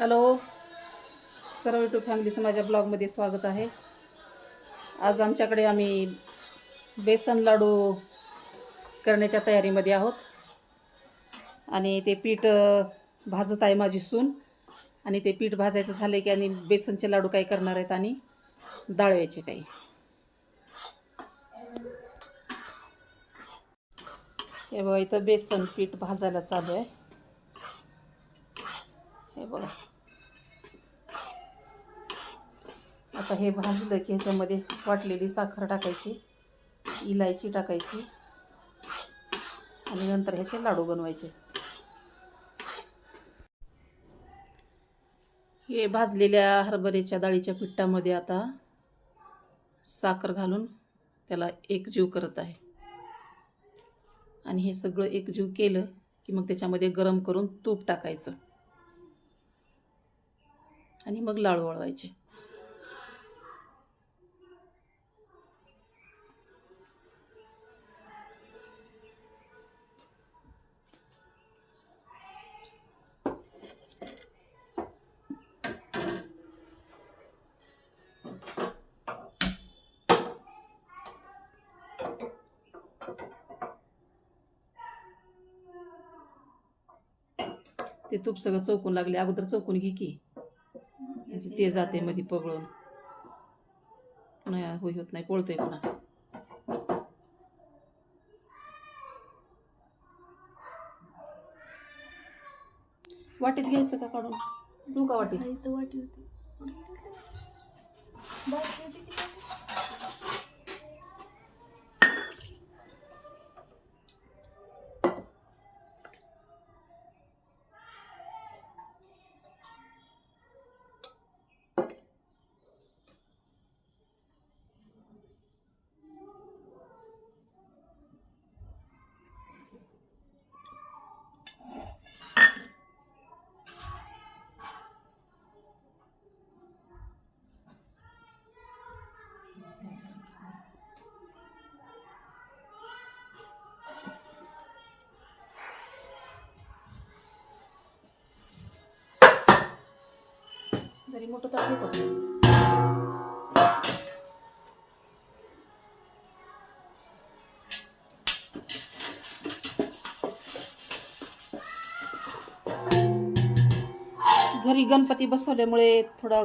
Hello. सर्व YouTube फॅमिलीचं माझ्या ब्लॉगमध्ये स्वागत आहे. आज आमच्याकडे आम्ही बेसन लाडू करण्याच्या तयारीमध्ये आहोत. आणि ते पीठ भाजत आहे माझी सून. आणि ते पीठ भाजायचं झालं की आणि बेसनचे लाडू काय करणार आहेत आणि डाळव्याचे काही. हे बघा इथं बेसन पीठ भाजायला चालू आहे. हे बघा. आता हे भाजलं की ह्याच्यामध्ये वाटलेली साखर टाकायची इलायची टाकायची आणि नंतर ह्याचे लाडू बनवायचे. हे भाजलेल्या हरभऱ्याच्या डाळीच्या पिठामध्ये आता साखर घालून त्याला एकजीव करत आहे. आणि हे सगळं एकजीव केलं की मग त्याच्यामध्ये गरम करून तूप टाकायचं. आणि मग लाडू वळवायचे. ते तूप सगळं चौकून लागले. अगोदर चौकून घे की. म्हणजे ते जाते मध्ये पगळून. पुन्हा होई होत नाही पोळतंय पुन्हा. वाटीत घ्यायचं का काढून? तू का वाटीत? वाटी होती. तरी मोठं तर होतं घरी गणपती बसवल्यामुळे थोडा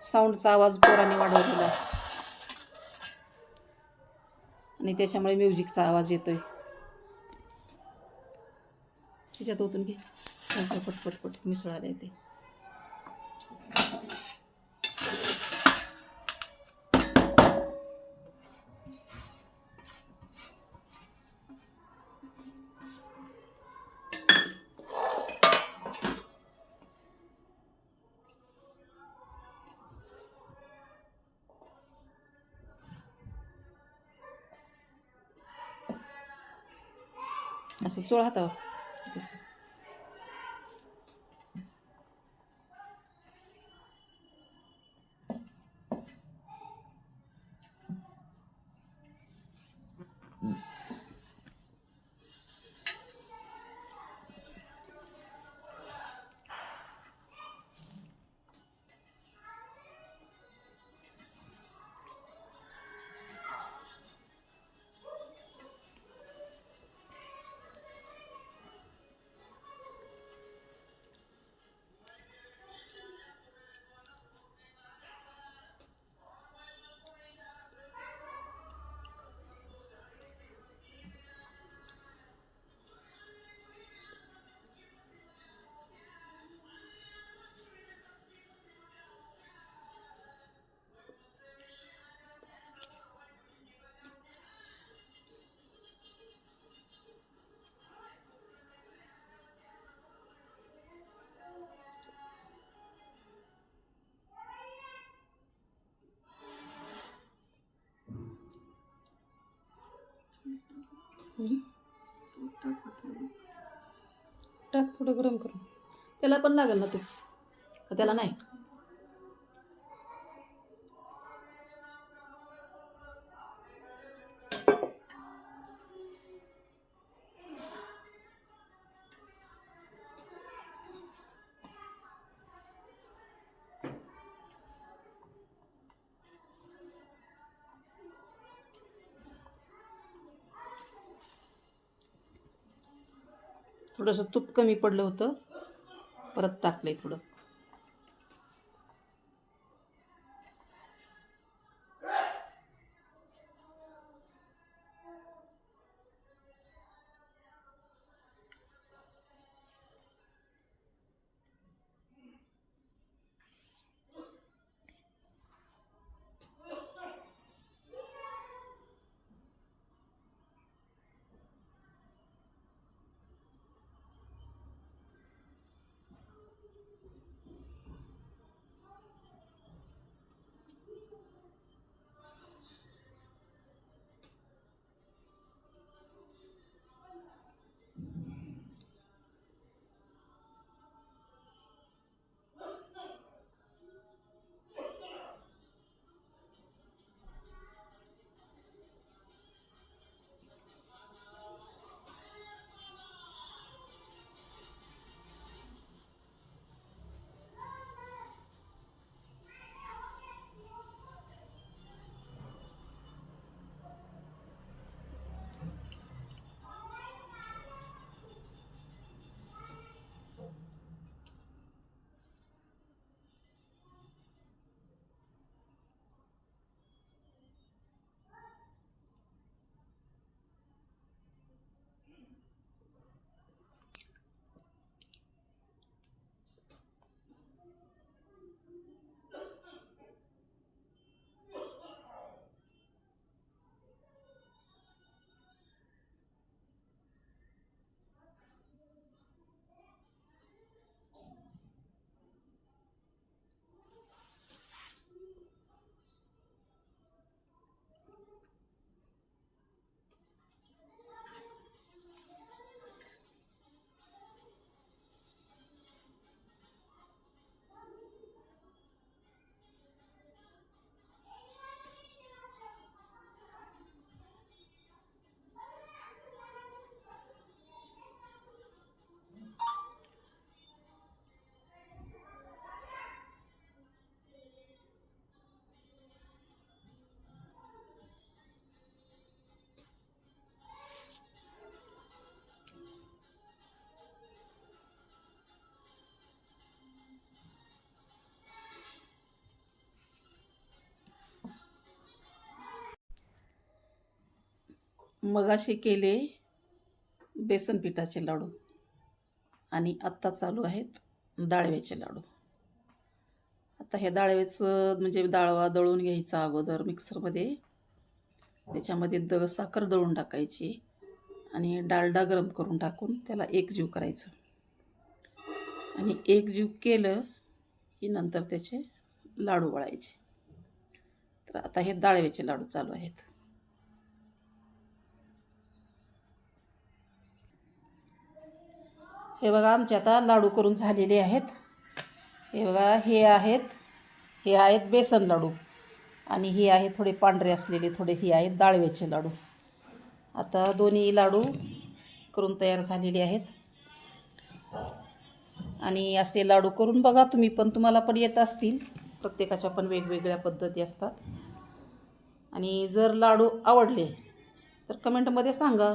साऊंडचा आवाज पोराने वाढवलेला. आणि त्याच्यामुळे म्युझिकचा आवाज येतोय. त्याच्यात ओतून घे. पटपट पट पट मिसळायला येते Sunculah. टाक थोडं गरम करून. त्याला पण लागेल ना तू का त्याला नाही? थोडंसं तूप कमी पडलं होतं. परत टाकलं आहे थोडं. मगाशी केले बेसन पिठाचे लाडू आणि आत्ता चालू आहेत डाळव्याचे लाडू. आता हे डाळव्याचं म्हणजे डाळवा दळून घ्यायचा अगोदर मिक्सरमध्ये. त्याच्यामध्ये द साखर दळून टाकायची आणि डालडा गरम करून टाकून त्याला एकजीव करायचं. आणि एकजीव केलं की नंतर त्याचे लाडू वळायचे. तर आता हे डाळव्याचे लाडू चालू आहेत. हे बघा आमचे आता लाडू करून झालेले आहेत. हे बघा हे आहेत. हे आहेत बेसन लाडू. आणि हे आहे थोडे पांढरे असलेले थोडे हे आहेत डाळव्याचे लाडू. आता दोन्ही लाडू करून तयार झालेले आहेत. आणि असे लाडू करून बघा तुम्ही पण तुम्हाला पण येत असतील. प्रत्येकाच्या पण वेगवेगळ्या पद्धती असतात. आणि जर लाडू आवडले तर कमेंटमध्ये सांगा.